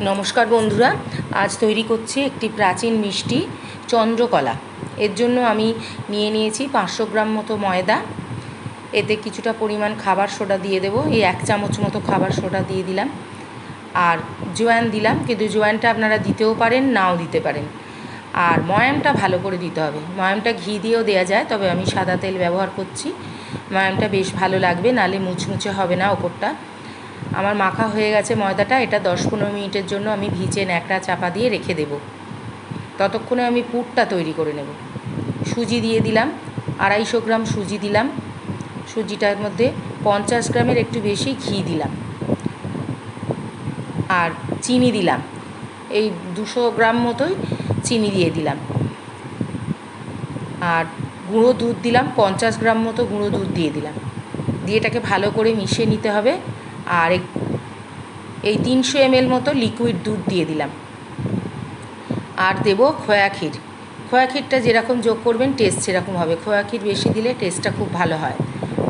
নমস্কার বন্ধুরা, আজ তৈরি করছি একটি প্রাচীন মিষ্টি চন্দ্রকলা। এর জন্য আমি নিয়ে নিয়েছি পাঁচশো গ্রাম মতো ময়দা। এতে কিছুটা পরিমাণ খাবার সোডা দিয়ে দেবো। এই এক চামচ মতো খাবার সোডা দিয়ে দিলাম। আর জোয়ান দিলাম, কিন্তু জোয়ানটা আপনারা দিতেও পারেন, নাও দিতে পারেন। আর ময়ামটা ভালো করে দিতে হবে। ময়ামটা ঘি দিয়েও দেওয়া যায়, তবে আমি সাদা তেল ব্যবহার করছি। ময়ামটা বেশ ভালো লাগবে, নালে মুচমুচে হবে না ওপরটা। আমার মাখা হয়ে গেছে ময়দাটা, এটা দশ পনেরো মিনিটের জন্য আমি ভিজে ন্যাকড়া চাপা দিয়ে রেখে দেব। ততক্ষণে আমি পুরটা তৈরি করে নেব। সুজি দিয়ে দিলাম, আড়াইশো গ্রাম সুজি দিলাম, সুজিটার মধ্যে পঞ্চাশ গ্রামের একটু বেশি ঘি দিলাম। আর চিনি দিলাম, এই দুশো গ্রাম মতোই চিনি দিয়ে দিলাম। আর গুঁড়ো দুধ দিলাম, পঞ্চাশ গ্রাম মতো গুঁড়ো দুধ দিয়ে দিলাম। দিয়ে এটাকে ভালো করে মিশিয়ে নিতে হবে। আর এই তিনশো এমএল মতো লিকুইড দুধ দিয়ে দিলাম। আর দেব খোয়া ক্ষীর খোয়া ক্ষীরটা যেরকম যোগ করবেন টেস্ট সেরকম হবে। খোয়া ক্ষীর বেশি দিলে টেস্টটা খুব ভালো হয়।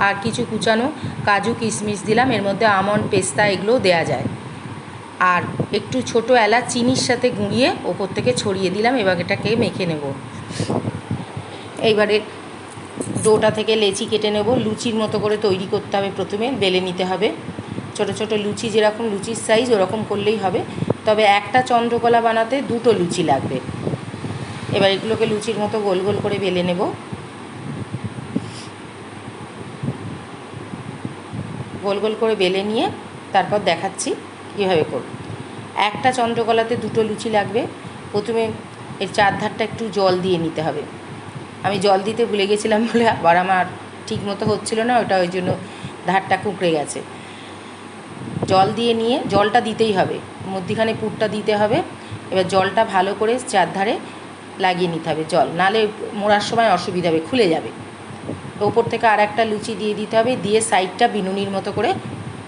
আর কিছু কুচানো কাজু কিশমিশ দিলাম, এর মধ্যে আমন্ড, পেস্তা এগুলোও দেওয়া যায়। আর একটু ছোটো এলাচ, চিনির সাথে গুঁড়িয়ে ওপর থেকে ছড়িয়ে দিলাম, এবার এটাকে মেখে নেব। এইবারে ডোটা থেকে লেচি কেটে নেব। লুচির মতো করে তৈরি করতে হবে প্রথমে, বেলে নিতে হবে। ছোট ছোট লুচি যেরকম, লুচির সাইজ ওরকম করলেই হবে। তবে একটা চন্দ্রকলা বানাতে দুটো লুচি লাগবে। এবার এগুলোকে লুচির মতো গোল গোল করে বেলে নেব। গোল গোল করে বেলে নিয়ে তারপর দেখাচ্ছি কীভাবে করব। একটা চন্দ্রকলাতে দুটো লুচি লাগবে। প্রথমে এর চারধারটা একটু জল দিয়ে নিতে হবে। আমি জল দিতে ভুলে গেছিলাম বলে আবার আমার ঠিক মতো হচ্ছিল না, ওটা ওই জন্য ধারটা কুঁকড়ে গেছে। জল দিয়ে নিয়ে জলটা দিতেই হবে। মধ্যিখানে পুরটা দিতে হবে। এবার জলটা ভালো করে চারধারে লাগিয়ে নিতে হবে জল। নালে মোড়ার সময় অসুবিধা হবে, খুলে যাবে। ওপর থেকে আর একটা লুচি দিয়ে দিতে হবে, দিয়ে সাইডটা বিনুনির মতো করে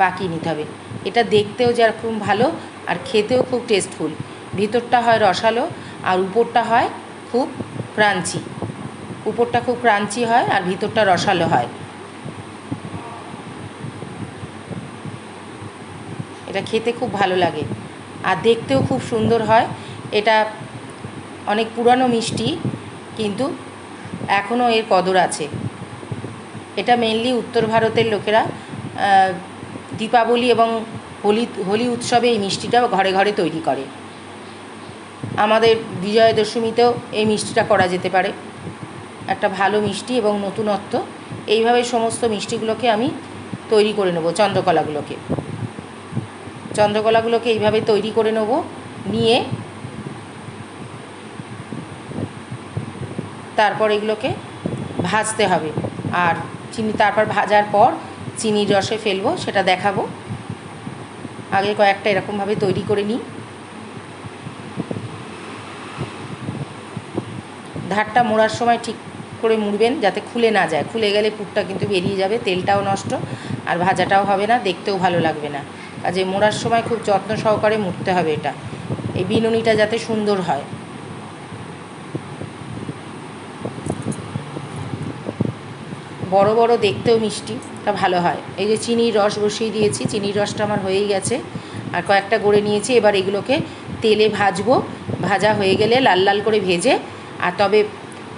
পাকিয়ে নিতে হবে। এটা দেখতেও যেরকম ভালো আর খেতেও খুব টেস্টফুল ভিতরটা হয় রসালো আর উপরটা হয় খুব ক্রাঞ্চি উপরটা খুব ক্রাঞ্চি হয় আর ভিতরটা রসালো হয়। এটা খেতে খুব ভালো লাগে। আর দেখতেও খুব সুন্দর হয়। এটা অনেক পুরানো মিষ্টি, কিন্তু এখনও এর কদর আছে। এটা মেনলি উত্তর ভারতের লোকেরা দীপাবলি এবং হোলি হোলি উৎসবে এই মিষ্টিটা ঘরে ঘরে তৈরি করে। আমাদের বিজয়া দশমীতেও এই মিষ্টিটা করা যেতে পারে। একটা ভালো মিষ্টি এবং নতুনত্ব, এইভাবে সমস্ত মিষ্টিগুলোকে আমি তৈরি করে নেব, চন্দ্রকলাগুলোকে। চন্দ্রকলাগুলোকে এইভাবে তৈরি করে নেব, নিয়ে তারপর এগুলোকে ভাজতে হবে। আর চিনি, তারপর ভাজার পর চিনির রসে ফেলব, সেটা দেখাবো। আগে কয়েকটা এরকমভাবে তৈরি করে নিই। ধারটা মোড়ার সময় ঠিক করে মুড়বেন যাতে খুলে না যায়। খুলে গেলে পুরটা কিন্তু বেরিয়ে যাবে, তেলটাও নষ্ট, আর ভাজাটাও হবে না, দেখতেও ভালো লাগবে না। কাজে মোড়ার সময় খুব যত্ন সহকারে মুড়তে হবে এটা। এই বিনুনিটা যাতে সুন্দর হয়। বড় বড় দেখতেও মিষ্টিটা ভালো হয়। এই যে চিনির রস বসিয়ে দিয়েছি, চিনির রসটা আমার হয়েই গেছে। আর কয়েকটা গড়ে নিয়েছি, এবার এগুলোকে তেলে ভাজবো। ভাজা হয়ে গেলে লাল লাল করে ভেজে, আর তবে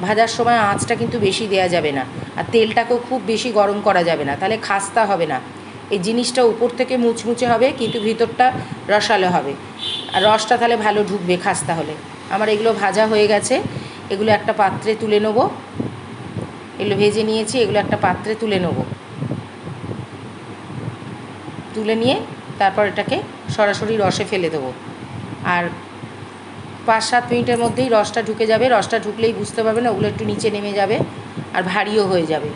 ভাজার সময় আঁচটা কিন্তু বেশি দেওয়া যাবে না। আর তেলটাকেও খুব বেশি গরম করা যাবে না, তাহলে খাস্তা হবে না। এই জিনিসটা উপর থেকে মুচমুচে হবে, কিন্তু ভিতরটা রসালো হবে। আর রসটা তাহলে ভালো ঢুকবে খাস্তা হলে আমার এগুলো ভাজা হয়ে গেছে, এগুলো একটা পাত্রে তুলে নেব। এগুলো ভেজে নিয়েছি, এগুলো একটা পাত্রে তুলে নেব। তুলে নিয়ে তারপর এটাকে সরাসরি রসে ফেলে দেবো। আর পাঁচ সাত মিনিটের মধ্যেই রসটা ঢুকে যাবে। রসটা ঢুকলেই বুঝতে পারবে না, ওগুলো একটু নিচে নেমে যাবে আর ভারীও হয়ে যাবে।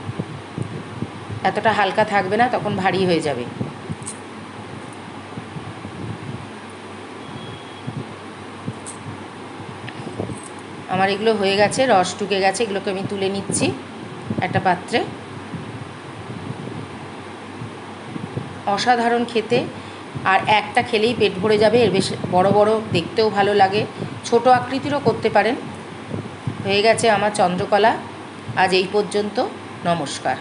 এতটা হালকা থাকবে না, তখন ভারী হয়ে যাবে। আমার এগুলো হয়ে গেছে, রস টুকে গেছে, এগুলোকে আমি তুলে নিচ্ছি একটা পাত্রে। অসাধারণ খেতে, আর একটা খেলেই পেট ভরে যাবে, এর বেশ বড় বড় দেখতেও ভালো লাগে। ছোট আকৃতিরও করতে পারেন। হয়ে গেছে আমার চন্দ্রকলা। আজ এই পর্যন্ত, নমস্কার।